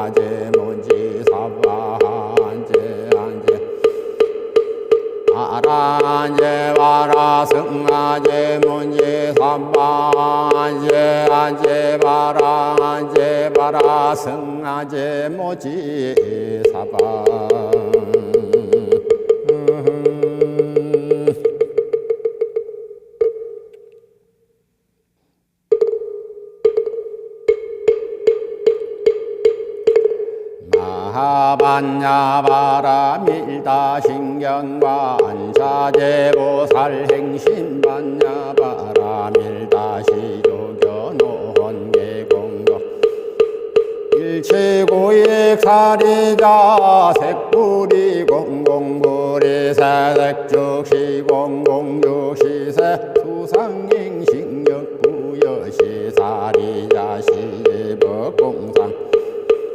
승아제 모지 사바한제 한제. 아란제 바라 승아제 문제 삼바제 아제 바라 아제 바라 승아제 모지 사바 하반야 바라밀다 신경과 안사제보살 행신 반야 바라밀다 시조견노헌계공덕. 일치구익사리자 색불이 공공불이 세색죽시공공주시세 수상행신격부여시사리